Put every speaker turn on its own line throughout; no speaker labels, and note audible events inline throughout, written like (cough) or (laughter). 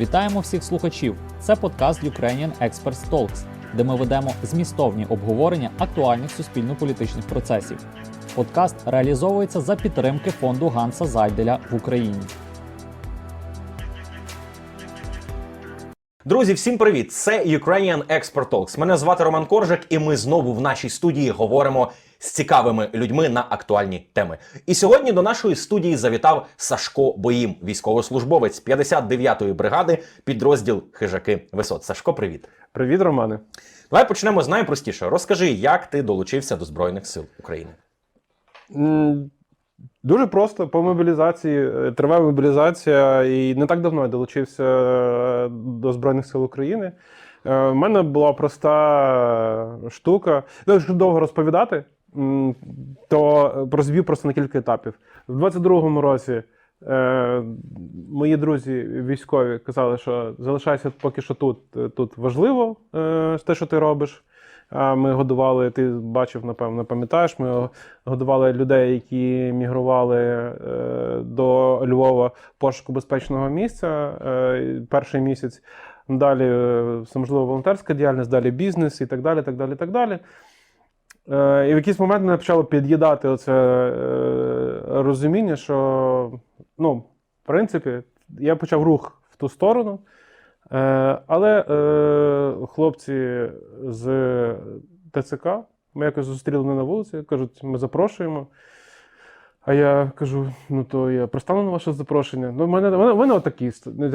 Вітаємо всіх слухачів! Це подкаст Ukrainian Experts Talks, де ми ведемо змістовні обговорення актуальних суспільно-політичних процесів. Подкаст реалізовується за підтримки фонду Ганса Зайделя в Україні.
Друзі, всім привіт! Це Ukrainian Expert Talks. Мене звати Роман Коржик, і ми знову в нашій студії говоримо з цікавими людьми на актуальні теми. І сьогодні до нашої студії завітав Сашко Боїм, військовослужбовець 59-ї бригади, підрозділ Хижаки Висот. Сашко, привіт!
Привіт, Романе.
Давай почнемо з найпростішого. Розкажи, як ти долучився до Збройних сил України.
Дуже просто по мобілізації. е, Триває мобілізація, і не так давно я долучився е, до Збройних сил України. Е, У мене була проста штука. Ну, довго розповідати, то розб'ю просто на кілька етапів. В 22-му році е, мої друзі військові казали, що залишайся поки що тут. е, Тут важливо е, те, що ти робиш. Ми годували, ти бачив, напевно, пам'ятаєш, ми годували людей, які мігрували е, до Львова пошуку безпечного місця е, перший місяць. Далі, е, можливо, волонтерська діяльність, далі бізнес і так далі. так далі, так далі. Е, І в якийсь момент мене почало під'їдати оце е, розуміння, що, ну, в принципі, я почав рух в ту сторону. Е, Але е, хлопці з ТЦК ми якось зустріли мене на вулиці, кажуть, ми запрошуємо. А я кажу: ну то я пристану на ваше запрошення. Ну, мене, мене, мене отакі.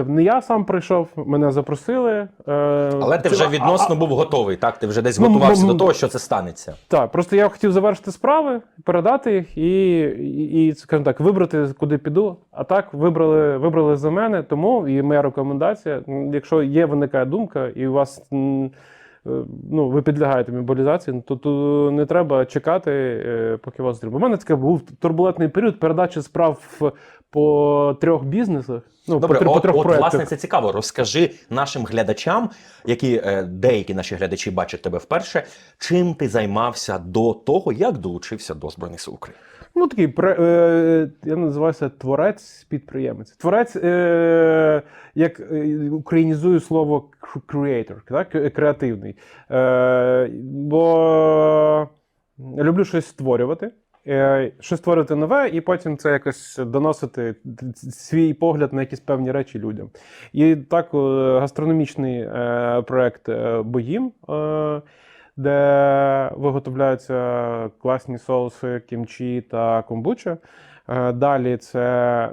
не- я сам прийшов, мене запросили. Е,
Але ти вже
а-
відносно був готовий, так? Ти вже десь
Ну,
готувався
ну,
до
ну,
того, що це станеться.
Так, просто я хотів завершити справи, передати їх і, і, і скажімо так, вибрати, куди піду. А так вибрали, вибрали за мене. Тому і моя рекомендація: якщо є виникає думка, і у вас ну, ви підлягаєте мобілізації, то, то не треба чекати, е, поки вас зробить. У мене таке був турбулентний період передачі справ по трьох бізнесах. Ну,
Добре,
по, трьох- по трьох
от власне це цікаво. Розкажи нашим глядачам, які е, деякі наші глядачі бачать тебе вперше, чим ти займався до того, як долучився до Збройних сил України.
Ну, такий е, я називаюся творець-підприємець. Творець, е, як е, українізую слово creator, так? е, креативний. Е, бо люблю щось створювати. е, Щось створити нове, і потім це якось доносити свій погляд на якісь певні речі людям. І так, гастрономічний е, проект Боїм, е, де виготовляються класні соуси кімчі та комбуча. Е, Далі це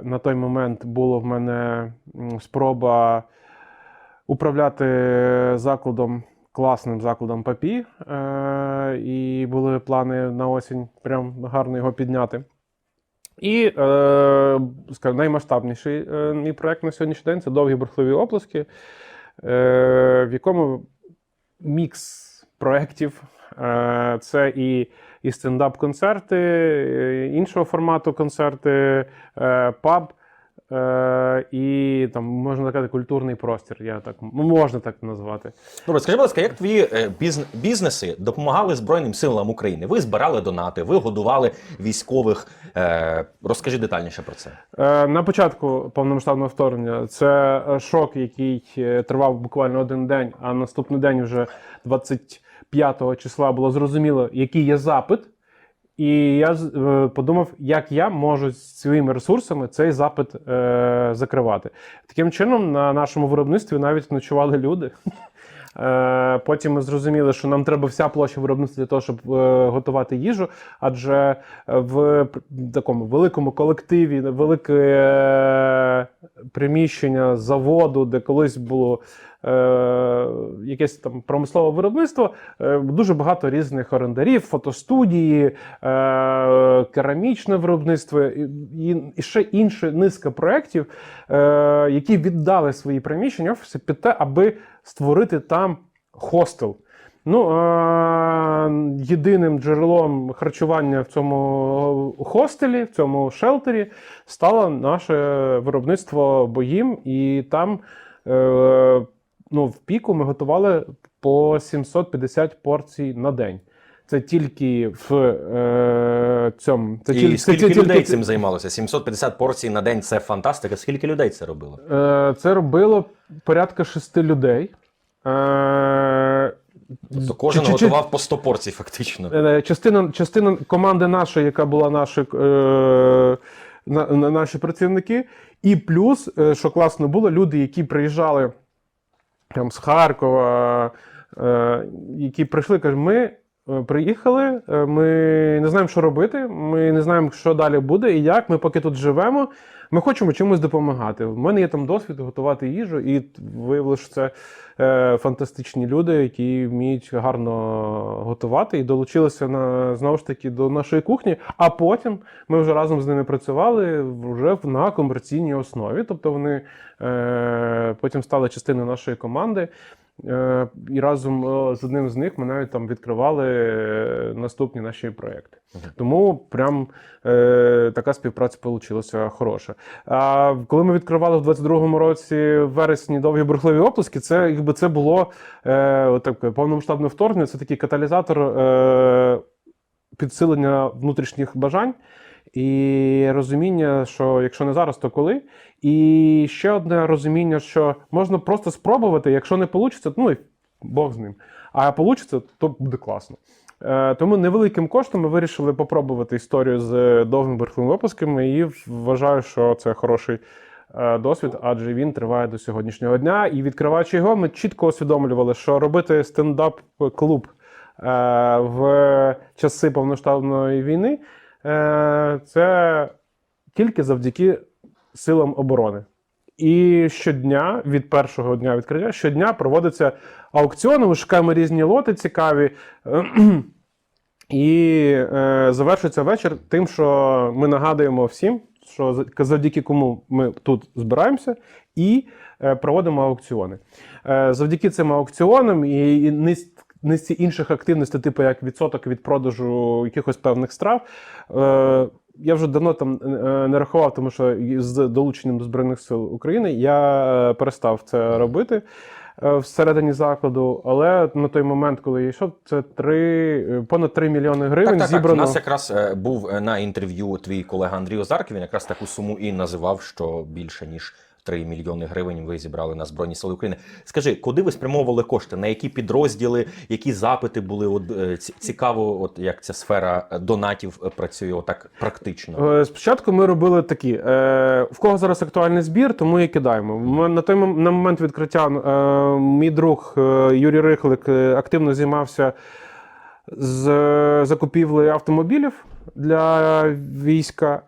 на той момент було в мене спроба управляти закладом, класним закладом ПАПІ. Е, І були плани на осінь прям гарно його підняти. І е, скажімо, наймасштабніший мій проект на сьогоднішній день це довгі бурхливі оплески, в якому мікс проєктів. Е, Це і, і стендап-концерти, іншого формату концерти, е, паб. е, І там можна сказати культурний простір. Я так можна так назвати.
Добре, скажи, будь ласка, як твої бізнеси допомагали Збройним силам України? Ви збирали донати, ви годували військових. Розкажи детальніше про це.
На початку повномасштабного вторгнення це шок, який тривав буквально один день, а наступний день, вже 25 числа, було зрозуміло, який є запит. І я е, подумав, як я можу своїми ресурсами цей запит е, закривати. Таким чином, на нашому виробництві навіть ночували люди. (laughs) Е, Потім ми зрозуміли, що нам треба вся площа виробництва для того, щоб е, готувати їжу. Адже в такому великому колективі, велике е, приміщення заводу, де колись було е, якесь там промислове виробництво, е, дуже багато різних орендарів, фотостудії, е, керамічне виробництво і, ще інша низка проєктів, е, які віддали свої приміщення офіси під те, аби створити там хостел. Ну, е, єдиним джерелом харчування в цьому хостелі, в цьому шелтері, стало наше виробництво боїм, і там е, ну, в піку ми готували по 750 порцій на день. Це тільки в е, е, цьому. Це
І
тільки- це
скільки
тільки-
людей цим займалося? 750 порцій на день це фантастика. Скільки людей це робило?
Е, Це робило порядка шести людей. Е,
Тобто кожен
чи- чи-
готував по 100 порцій, фактично.
Е, Частина, частина команди нашої, яка була наші, е, на, на- наші працівники, і плюс, е, що класно було, люди, які приїжджали там, з Харкова, е, які прийшли, кажуть, ми е, приїхали, е, ми не знаємо, що робити, ми не знаємо, що далі буде і як. Ми поки тут живемо. Ми хочемо чимось допомагати. У мене є там досвід готувати їжу, і виявилося, що це е, фантастичні люди, які вміють гарно готувати, і долучилися на знову ж таки до нашої кухні. А потім ми вже разом з ними працювали вже на комерційній основі. Тобто вони е, потім стали частиною нашої команди. Е, І разом е, з одним з них ми навіть там відкривали е, наступні наші проекти. Тому прям е, така співпраця вийшла хороша. А коли ми відкривали в 22-му році в вересні довгі бурхливі оплески, це якби це було е, отаке повномасштабне вторгнення. Це такий каталізатор е, підсилення внутрішніх бажань. І розуміння, що якщо не зараз, то коли. І ще одне розуміння, що можна просто спробувати, якщо не вийде, ну і Бог з ним. А вийде, то буде класно. Е, Тому невеликим коштом ми вирішили попробувати історію з довгими верховими випусками, і вважаю, що це хороший е, досвід, адже він триває до сьогоднішнього дня. І відкриваючи його, ми чітко усвідомлювали, що робити стендап-клуб е, в часи повноштабної війни е, це тільки завдяки силам оборони. І щодня, від першого дня відкриття, щодня проводиться аукціон, ми шукаємо різні лоти цікаві. (clears throat) І е, завершується вечір тим, що ми нагадуємо всім, що завдяки кому ми тут збираємося, і е, проводимо аукціони. Е, завдяки цим аукціонам і, і низ- низці інших активностей, типу як відсоток від продажу якихось певних страв. Е, я вже давно там е, не рахував, тому що з долученням до Збройних сил України я е, перестав це робити е, всередині закладу. Але на той момент, коли я йшов, це три, е, понад 3 мільйони гривень
Так, так, так. У
зібрано.
нас якраз е, був е, на інтерв'ю твій колега Андрій Озарків. Він якраз таку суму і називав, що більше ніж 3 мільйони гривень ви зібрали на Збройні Сили України. Скажи, куди ви спрямовували кошти? На які підрозділи, які запити були? От е, ці- цікаво, от як ця сфера е, донатів е, працює отак практично.
Спочатку ми робили такі: в кого зараз актуальний збір, тому і кидаємо. Ми- На той на момент відкриття мій друг Юрій Рихлик активно займався з закупівлею автомобілів для війська.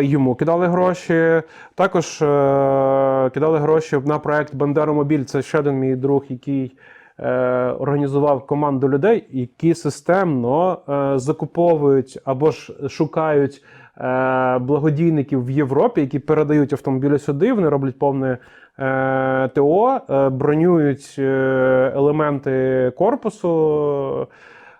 Йому кидали гроші. Також е, кидали гроші на проект Бандеромобіль. Це ще один мій друг, який е, організував команду людей, які системно е, закуповують або ж шукають е, благодійників в Європі, які передають автомобілі сюди. Вони роблять повне е, ТО, е, бронюють елементи корпусу.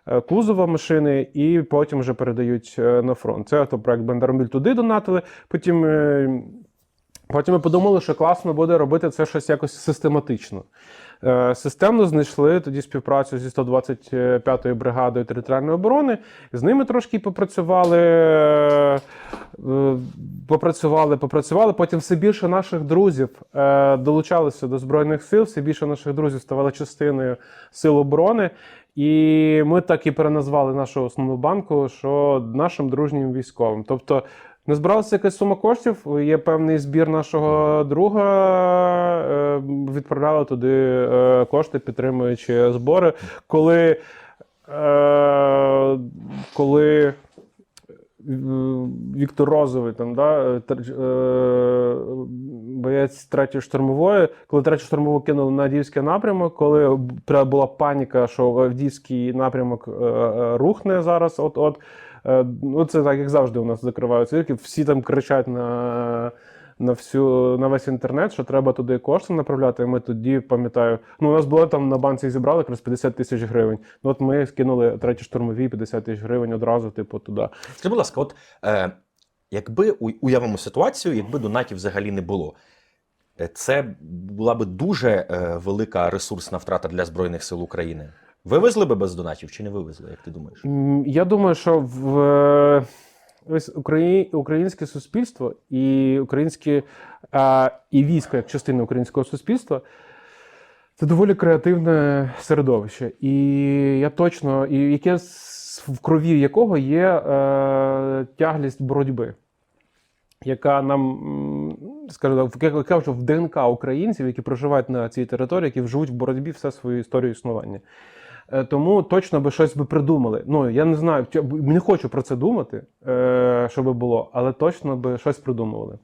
Е, Кузова машини, і потім вже передають е, на фронт. Це автопроект Бандероміль туди донатили. Потім, е, потім ми подумали, що класно буде робити це щось якось систематично. Системно знайшли тоді співпрацю зі 125-ю бригадою територіальної оборони. З ними трошки попрацювали, попрацювали, попрацювали. Потім все більше наших друзів долучалися до Збройних сил, все більше наших друзів ставали частиною сил оборони. І ми так і переназвали нашу основну банку, що нашим дружнім військовим. Тобто не збиралася якась сума коштів, є певний збір нашого друга, е, відправляли туди е, кошти, підтримуючи збори. Коли, е, коли Віктор Розовий, там, да, е, боєць третьої штурмової, коли третю штурмову кинули на Авдіївський напрямок, коли була паніка, що Авдіївський напрямок е, е, рухне зараз, от-от. Е, Ну, це так, як завжди, у нас закриваються. Всі там кричать на, на, всю, на весь інтернет, що треба туди кошти направляти. І ми тоді, пам'ятаю, ну, у нас було там на банці зібрали якраз 50 тисяч гривень. Ну, от ми скинули треті штурмові 50 тисяч гривень одразу, типу, туди.
Скажи, будь ласка, от е, якби уявимо ситуацію, якби донатів взагалі не було. е, Це була би дуже е, велика ресурсна втрата для Збройних сил України. Вивезли би без донатів чи не вивезли, як ти думаєш?
Я думаю, що в е, ось Украї... українське суспільство і українське і військо як частина українського суспільства це доволі креативне середовище. І я точно, і яке в крові якого є е, тяглість боротьби. Яка нам, скажімо яка вже в ДНК українців, які проживають на цій території, які живуть в боротьбі все свою історію існування. Е, Тому точно би щось би придумали. Ну я не знаю, не хочу про це думати, щоб було, але точно би щось придумували.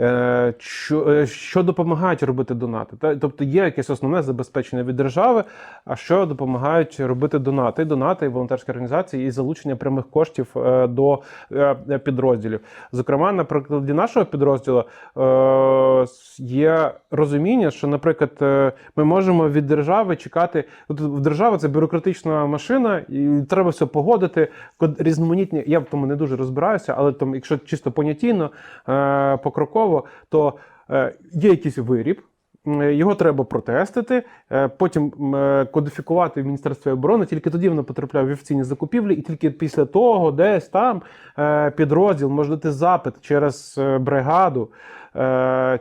Е, Що, е, що допомагають робити донати? Тобто є якесь основне забезпечення від держави, а що допомагають робити донати? Донати, волонтерські організації і залучення прямих коштів е, до е, підрозділів. Зокрема, на прикладі нашого підрозділу е, є розуміння, що, наприклад, е, ми можемо від держави чекати. В держава це бюрократична машина, і треба все погодити. Різноманітні. Я в тому не дуже розбираюся, але там, якщо чисто понятійно, е, покроково, то е, є якийсь виріб. Його треба протестити, е, потім е, кодифікувати в Міністерстві оборони. Тільки тоді воно потрапляє в офіційні закупівлі, і тільки після того, десь там е, підрозділ може дати запит через е, бригаду, е,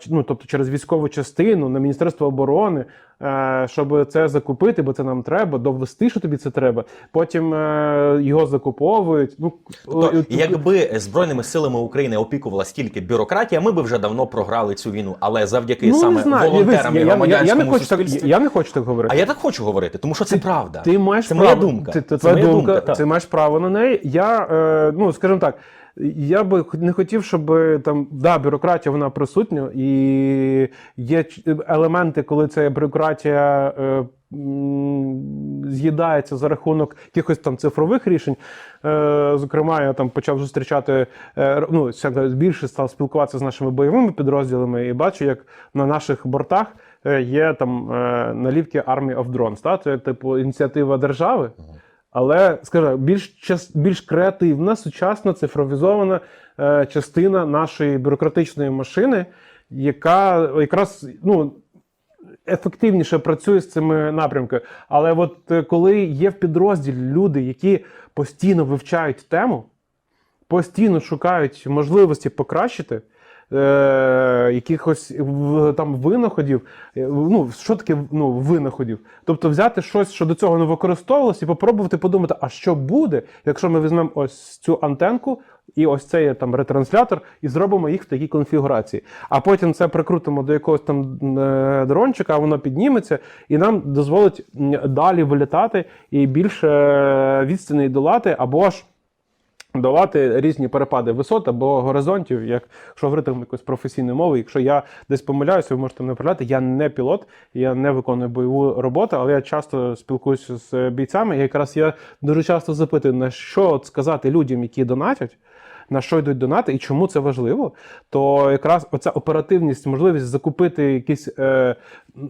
ну тобто через військову частину на Міністерство оборони, е, щоб це закупити, бо це нам треба, довести, що тобі це треба. Потім е, його закуповують. Ну
Тобто,
е,
якби збройними силами України опікувалась тільки бюрократія, ми би вже давно програли цю війну. Але завдяки
ну,
саме
знаю.
волонтерам і громадянському
хочу так. Я не хочу так говорити.
А я так хочу говорити, тому що це правда.
Ти маєш
це
право,
моя думка.
Ти,
Це
твоя
моя
думка,
думка,
ти маєш право на неї. Я, е, ну скажімо так, я би не хотів, щоб там да, бюрократія вона присутня, і є елементи, коли ця бюрократія. Е, З'їдається за рахунок якихось там цифрових рішень. Е, зокрема, я там почав зустрічати е, ну, більше став спілкуватися з нашими бойовими підрозділами і бачу, як на наших бортах е, є там е, налівки Army of Drones. Та? Це типу ініціатива держави. Але скажу, більш час, більш креативна, сучасна, цифровізована е, частина нашої бюрократичної машини, яка якраз ну, ефективніше працює з цими напрямками. Але от е, коли є в підрозділі люди, які постійно вивчають тему, постійно шукають можливості покращити. Е, якихось там винаходів. Е, Ну, що таке ну, винаходів? Тобто взяти щось, що до цього не використовувалося, і попробувати подумати, а що буде, якщо ми візьмемо ось цю антенку і ось цей там ретранслятор, і зробимо їх в такій конфігурації. А потім це прикрутимо до якогось там е, дрончика, воно підніметься і нам дозволить далі вилітати і більше е, відстаней долати, або ж долати різні перепади висот або горизонтів, як якщо говорити якоюсь професійною мовою. Якщо я десь помиляюся, ви можете мене направляти. Я не пілот, я не виконую бойову роботу, але я часто спілкуюся з бійцями. І якраз я дуже часто запитую, на що от сказати людям, які донатять. На що йдуть донати і чому це важливо, то якраз оця оперативність, можливість закупити якісь е,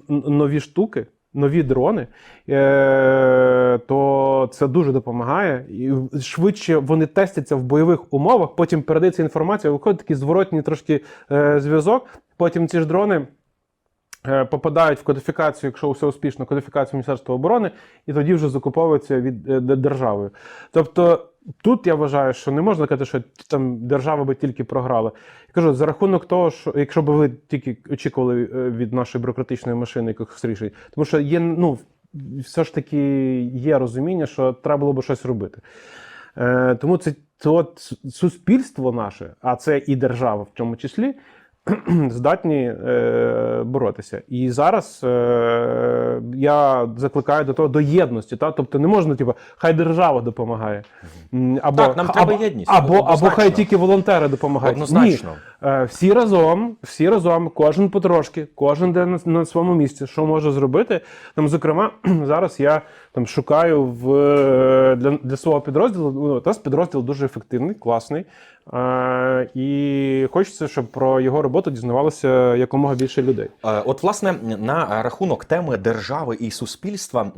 нові штуки, нові дрони, е, то це дуже допомагає. І швидше вони тестяться в бойових умовах, потім передається інформація, виходить такий зворотній трошки е, зв'язок. Потім ці ж дрони. е, Попадають в кодифікацію, якщо все успішно, кодифікацію Міністерства оборони, і тоді вже закуповуються від державою. Тобто тут я вважаю, що не можна казати, що там держава би тільки програла. Я кажу, за рахунок того, що якщо б ви тільки очікували е, від нашої бюрократичної машини якихось рішень, тому що є, ну, все ж таки є розуміння, що треба було б щось робити. Е, тому це, от суспільство наше, а це і держава в цьому числі, (clears throat) здатні е, боротися. І зараз е, я закликаю до того до єдності. Та? Тобто не можна, типу, хай держава допомагає. Або,
Так, нам треба
або,
єдність,
Або, або хай тільки волонтери допомагають.
Однозначно.
Ні. Е, Всі разом, всі разом, кожен потрошки, кожен де на, на своєму місці, що може зробити. Там, зокрема, (clears throat) зараз я там шукаю в е, для, для свого підрозділу. Ну, у підрозділ дуже ефективний, класний. А, і хочеться, щоб про його роботу дізнавалося якомога більше людей.
От, власне, на рахунок теми держави і суспільства,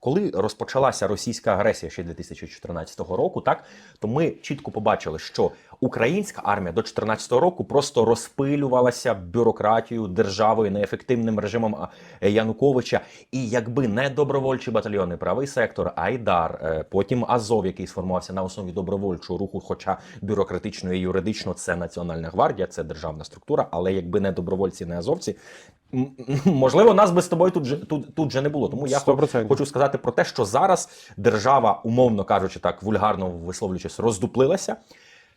коли розпочалася російська агресія ще 2014 року, так то ми чітко побачили, що українська армія до 2014 року просто розпилювалася бюрократією, державою, неефективним режимом Януковича. І якби не добровольчі батальйони, правий сектор, Айдар, е, потім Азов, який сформувався на основі добровольчого руху, хоча бюрократично і юридично це Національна гвардія, це державна структура, але якби не добровольці, не азовці, можливо, нас би з тобою тут же тут, тут же не було. Тому я
100%.
хочу сказати про те, що зараз держава, умовно кажучи, так вульгарно висловлюючись, роздуплилася.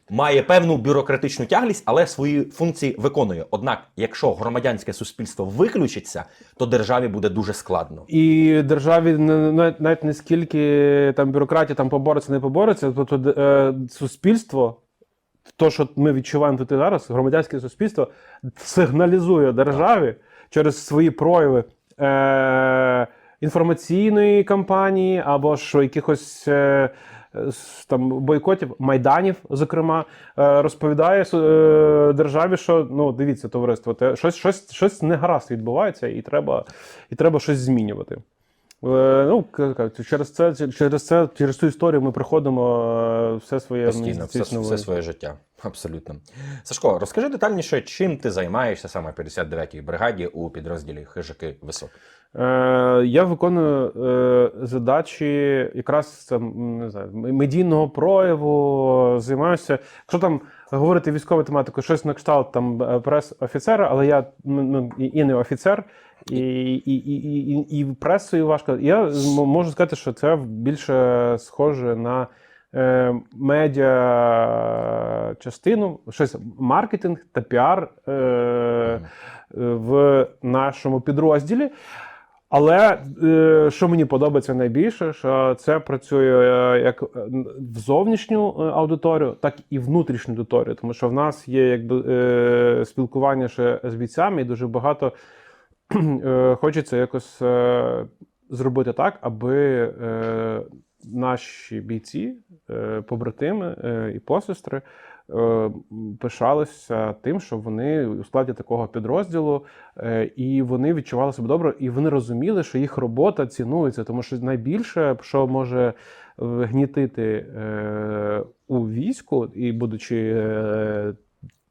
Має певну бюрократичну тяглість, але свої функції виконує. Однак, якщо громадянське суспільство виключиться, то державі буде дуже складно.
І державі навіть не скільки там бюрократія там побореться, не побореться, тобто е, суспільство, то, що ми відчуваємо тут і зараз, громадянське суспільство сигналізує державі через свої прояви е, інформаційної кампанії або ж якихось. Е, там бойкотів майданів, зокрема, е, розповідає е, державі, що ну дивіться, товариство, те щось, щось, щось не гаразд відбувається, і треба, і треба щось змінювати. Е, Ну, через це, через це, через цю історію ми приходимо е, все своє
Постійно, все, все своє життя. Абсолютно. Сашко, розкажи детальніше, чим ти займаєшся саме 59-й бригаді у підрозділі Хижаки Високі.
Е, я виконую е, задачі якраз не знаю, медійного прояву, займаюся. Якщо там говорити військову тематику, щось на кшталт там е, прес-офіцера, але я ну, ну, і, не офіцер, і, і, і, і, і, пресою важко. Я можу сказати, що це більше схоже на. е, Медіа частину, щось маркетинг та піар е, в нашому підрозділі. Але е, що мені подобається найбільше, що це працює е, як е, в зовнішню аудиторію, так і внутрішню аудиторію. Тому що в нас є якби спілкування ще з бійцями, і дуже багато хочеться якось зробити так, аби наші бійці, побратими і посестри пишалися тим, що вони у складі такого підрозділу, е, і вони відчували себе добре, і вони розуміли, що їх робота цінується, тому що найбільше, що може е, гнітити е, у війську, і будучи е,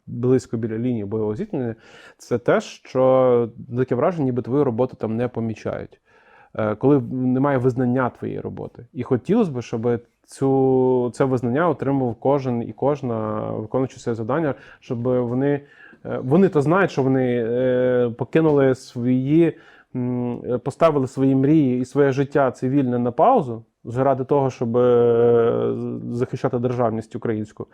близько біля лінії бойового зіткнення, це те, що таке враження, ніби твою роботу там не помічають. Е, Коли немає визнання твоєї роботи. І хотілося б, щоб цю, це визнання отримав кожен і кожна, виконуючи це завдання, щоб вони, е, вони то знають, що вони е, покинули свої, поставили свої мрії і своє життя цивільне на паузу заради того, щоб е, захищати державність українську.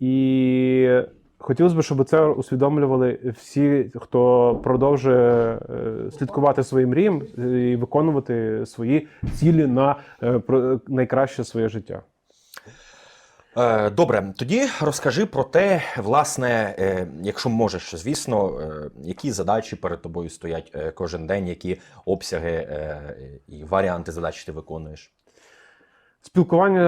І хотілося б, щоб це усвідомлювали всі, хто продовжує е, слідкувати своїм мріям і виконувати свої цілі на е, найкраще своє життя.
Е, добре, тоді розкажи про те, власне, е, якщо можеш, звісно, е, які задачі перед тобою стоять е, кожен день, які обсяги е, і варіанти задач ти виконуєш.
Спілкування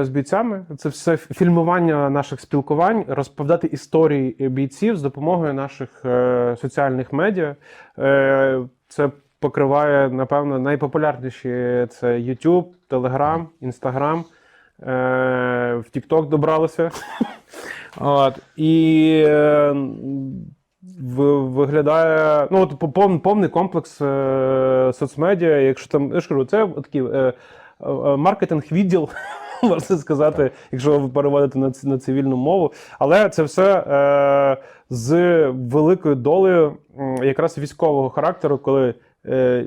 е, з бійцями це все фільмування наших спілкувань, розповідати історії бійців з допомогою наших е, соціальних медіа. Е, це покриває, напевно, найпопулярніші це YouTube, Telegram, Instagram. Е, в TikTok добралися. (laughs) От. І е, виглядає ну, от, повний комплекс е, соцмедіа. Якщо там, я ж кажу, це такий е, е, маркетинг-відділ, (laughs) можна сказати, якщо переводити на, на цивільну мову. Але це все е, з великою долею якраз військового характеру, коли. е,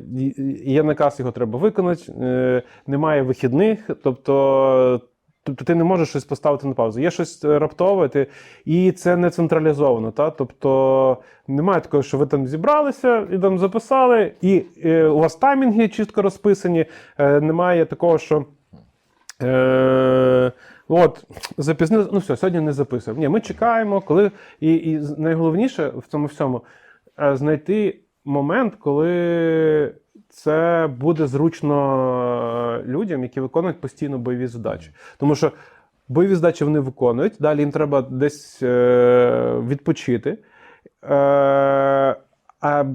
Є наказ, його треба виконати, е, немає вихідних, тобто Тобто ти не можеш щось поставити на паузу. Є щось е, раптове, ти... і це не централізовано. Та? Тобто немає такого, що ви там зібралися і там записали, і е, у вас таймінги чітко розписані. Е, немає такого, що. Е, От, запізнили, ну все, сьогодні не записав. Ні, ми чекаємо, коли. І, і найголовніше в цьому всьому е, знайти момент, коли це буде зручно людям, які виконують постійно бойові задачі. Тому що бойові задачі вони виконують, далі їм треба десь е, відпочити. Е, а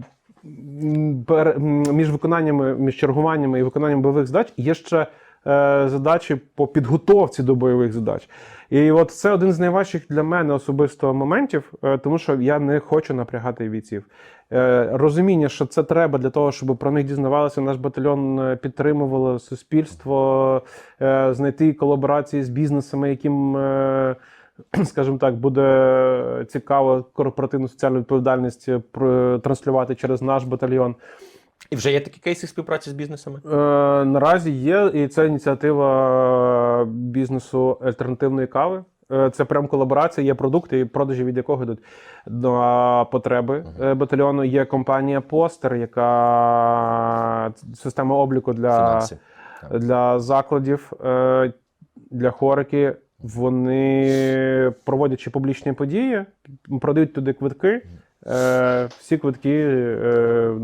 між виконаннями, між чергуваннями і виконанням бойових задач є ще е, задачі по підготовці до бойових задач. І от це один з найважчих для мене особисто моментів, е, тому що я не хочу напрягати бійців. Е, Розуміння, що це треба для того, щоб про них дізнавалося, наш батальйон е, підтримувало суспільство, е, знайти колаборації з бізнесами, яким. е, (clears throat) скажімо так, буде цікаво корпоративну соціальну відповідальність е, транслювати через наш батальйон.
І вже є такі кейси співпраці з бізнесами?
Е, наразі є, і це ініціатива бізнесу альтернативної кави. Е, Це прям колаборація, є продукти, і продажі від якого йдуть до потреби е, батальйону. Є компанія Постер, яка система обліку для для закладів, е, для хорики. Вони проводячи публічні події, продають туди квитки. Е, всі квитки, е,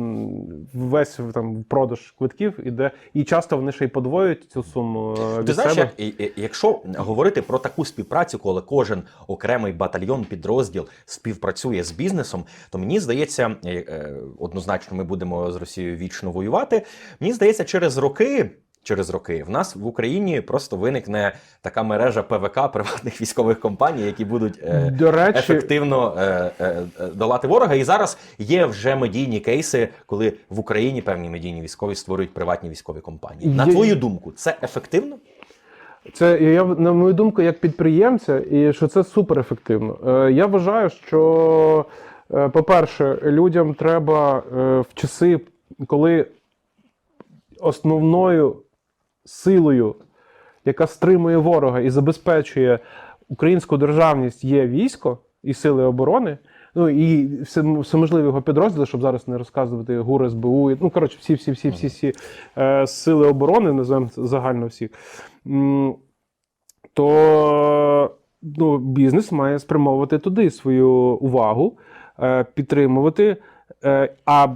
весь там продаж квитків іде, і часто вони ще й подвоюють цю суму. е,
Ти знаєш,
себе.
як, якщо говорити про таку співпрацю, коли кожен окремий батальйон, підрозділ співпрацює з бізнесом, то мені здається, е, е, однозначно ми будемо з Росією вічно воювати. Мені здається, через роки. Через роки в нас в Україні просто виникне така мережа ПВК приватних (laughs) військових компаній, які будуть е,
До речі,
ефективно е, е, е, долати ворога. І зараз є вже медійні кейси, коли в Україні певні медійні військові створюють приватні військові компанії. На твою думку, це ефективно?
Це я на мою думку, як підприємця, і що це супер ефективно. Е, Я вважаю, що, е, по-перше, людям треба е, в часи, коли основною силою, яка стримує ворога і забезпечує українську державність, є військо і сили оборони. Ну і все- всеможливі його підрозділи, щоб зараз не розказувати ГУР, СБУ, ну коротше, всі, всі, всі, всі, всі е, сили оборони, називаємо це загально всіх. То ну, бізнес має спрямовувати туди свою увагу, е, підтримувати. Е, а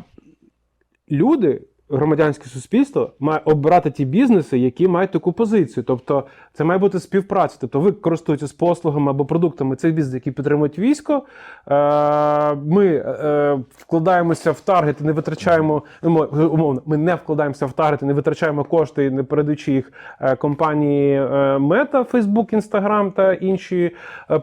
люди, громадянське суспільство, має обирати ті бізнеси, які мають таку позицію. Тобто, це має бути співпраця. Тобто, ви користуєтесь послугами або продуктами цих бізнесів, які підтримують військо. Е, Ми е, вкладаємося в таргет і не витрачаємо ну, умовно. Ми не вкладаємося в таргет і не витрачаємо кошти, не передаючи їх е, компанії Meta, Facebook, Instagram та інші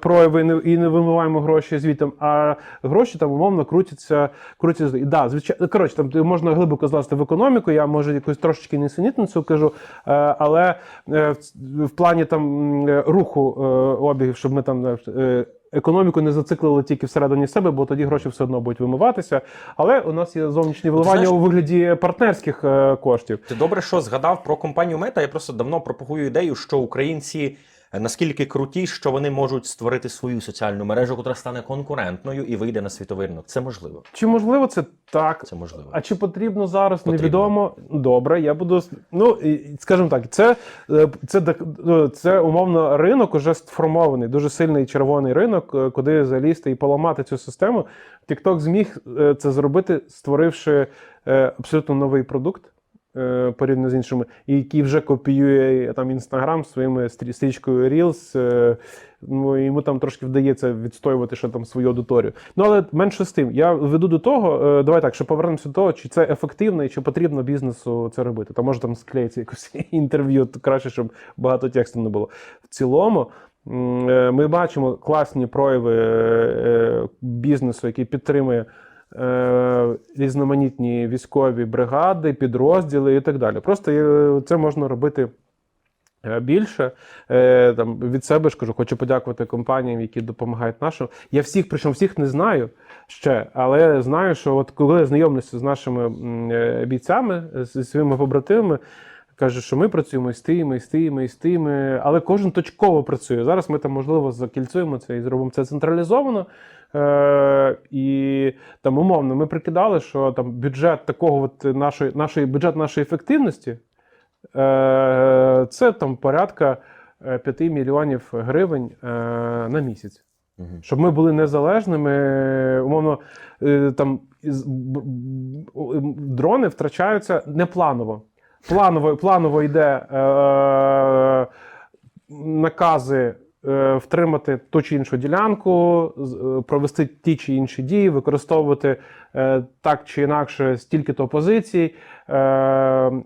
прояви, і не- вимиваємо гроші звітом. А гроші там умовно крутяться, крутяться. І да, звичайно, коротше, там можна глибоко злазити в економіку. Я може якусь трошечки несенітницю кажу, е, але е, в- плані там е, руху обігів, щоб ми там. Економіку не зациклили тільки всередині себе, бо тоді гроші все одно будуть вимиватися. Але у нас є зовнішні вливання
знаєш-
у вигляді партнерських коштів.
Ти добре, що згадав про компанію Мета. Я просто давно пропагую ідею, що українці наскільки круті, що вони можуть створити свою соціальну мережу, яка стане конкурентною і вийде на світовий ринок. Це можливо.
Чи можливо це так?
Це можливо.
А чи потрібно зараз?
Потрібно.
Невідомо. Добре, я буду. Ну скажімо так, це, е, це, ну, це умовно ринок уже сформований, дуже сильний червоний ринок, е, куди залізти і поламати цю систему. TikTok зміг е, це зробити, створивши абсолютно новий продукт. Е, Порівняно з іншими, і який вже копіює там Інстаграм своїми стрічкою Reels. е, Ну, йому там трошки вдається відстоювати ще там свою аудиторію. Ну але менше з тим, я веду до того. е, Давай так, що повернемося до того, чи це ефективно і чи потрібно бізнесу це робити. Та може там склеїться якось (laughs) інтерв'ю, то краще, щоб багато тексту не було. В цілому. е, Ми бачимо класні прояви е, бізнесу, який підтримує е, різноманітні військові бригади, підрозділи і так далі. Просто е, це можна робити е, більше. Е, Там від себе ж кажу, хочу подякувати компаніям, які допомагають нашим. Я всіх, причому всіх не знаю ще, але знаю, що от коли я знайомлюся з нашими е, бійцями, зі своїми побратимами. Каже, що ми працюємо з тими, і з тими, і з тими, але кожен точково працює. Зараз ми там, можливо, закільцуємо це і зробимо це централізовано. Е, і там умовно ми прикидали, що там бюджет такого от нашої, нашої бюджет нашої ефективності е, це там порядка е, 5 мільйонів гривень е, на місяць. Щоб ми були незалежними, е, умовно, е, там дрони втрачаються непланово. Планово, планово йде е, накази е, втримати ту чи іншу ділянку, е, провести ті чи інші дії, використовувати е, так чи інакше стільки-то позицій, е,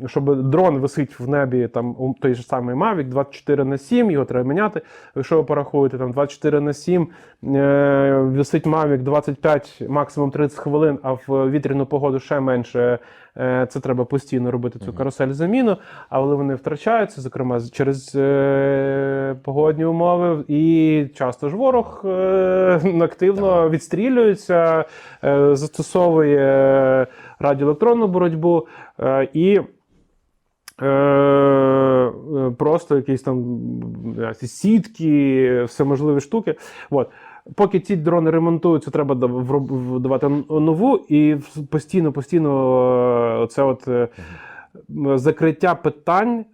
щоб дрон висить в небі, там у той же самий Mavic 24 на 7, його треба міняти. Якщо ви порахуєте там 24 на 7, е, висить Mavic 25, максимум 30 хвилин, а в вітряну погоду ще менше. Е, Це треба постійно робити цю карусель заміну, але вони втрачаються, зокрема через е, погодні умови. І часто ж ворог е, активно відстрілюється, е, застосовує радіоелектронну боротьбу е, і. Е, е, просто якісь там сітки, сітки, всеможливі штуки. От. Поки ці дрони ремонтуються, треба дав- давати нову, і постійно, постійно це от е, закриття питань.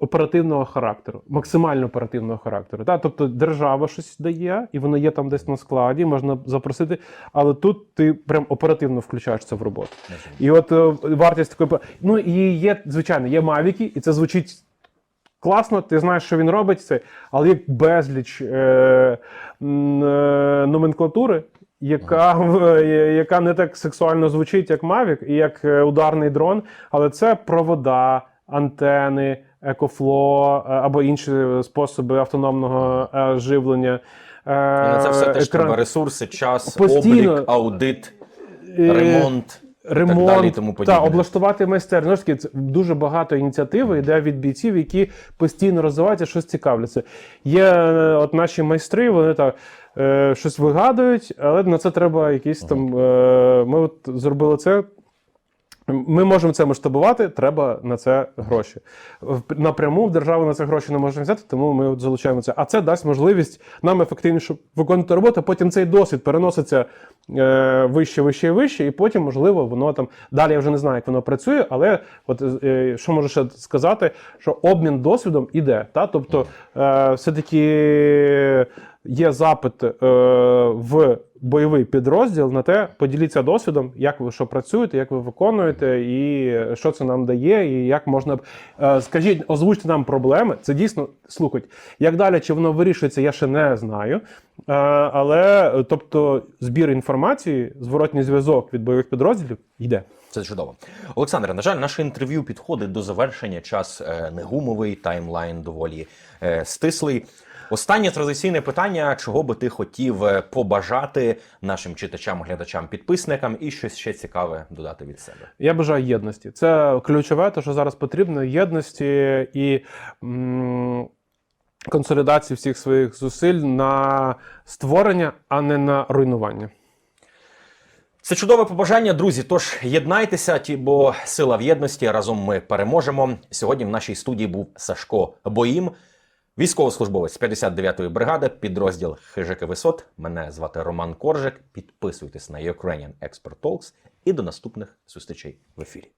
Оперативного характеру, максимально оперативного характеру. Та? Тобто держава щось дає, і воно є там десь на складі, можна запросити, але тут ти прям оперативно включаєшся в роботу. І от е, вартість такої. Ну і є, звичайно, є мавіки, і це звучить класно, ти знаєш, що він робить це, але є безліч е, е, номенклатури. Яка, в- е, яка не так сексуально звучить, як Mavic, і як е, ударний дрон, але це провода, антени, екофло е, або інші способи автономного е, живлення.
І це все теж
екран-
треба ресурси, час,
Постійно.
облік, аудит,
Е,
ремонт.
ремонт
так далі, тому подібне.
та облаштувати майстер. Знову ж таки, це дуже багато ініціативи йде від бійців, які постійно розвиваються, щось цікавляться. Є е, от наші майстри, вони так. е, Щось вигадують, але на це треба якісь там. е, Ми от зробили це. Ми можемо це масштабувати, треба на це гроші. Напряму в державу на це гроші не можемо взяти, тому ми залучаємо це. А це дасть можливість нам ефективніше виконувати роботу. Потім цей досвід переноситься е, вище, вище і вище, і потім, можливо, воно там далі я вже не знаю, як воно працює, але от е, що можу ще сказати, що обмін досвідом іде. Та? Тобто, е, все-таки є запит е, в бойовий підрозділ на те, поділіться досвідом, як ви що працюєте, як ви виконуєте, і що це нам дає, і як можна. Е, скажіть, озвучте нам проблеми. Це дійсно слухать. Як далі чи воно вирішується, я ще не знаю. Е, але тобто збір інформації, зворотній зв'язок від бойових підрозділів йде.
Це чудово. Олександре, на жаль, наше інтерв'ю підходить до завершення. Час е, не гумовий, таймлайн доволі е, стислий. Останнє традиційне питання: чого би ти хотів е, побажати нашим читачам, глядачам, підписникам і щось ще цікаве додати від себе?
Я бажаю єдності. Це ключове, те, що зараз потрібно єдності і м, консолідації всіх своїх зусиль на створення, а не на руйнування.
Це чудове побажання, друзі. Тож єднайтеся, ті, бо сила в єдності. Разом ми переможемо. Сьогодні в нашій студії був Сашко Боїм, військовослужбовець 59-ї бригади, підрозділ Хижики Висот. Мене звати Роман Коржик. Підписуйтесь на Ukrainian Expert Talks і до наступних зустрічей в ефірі.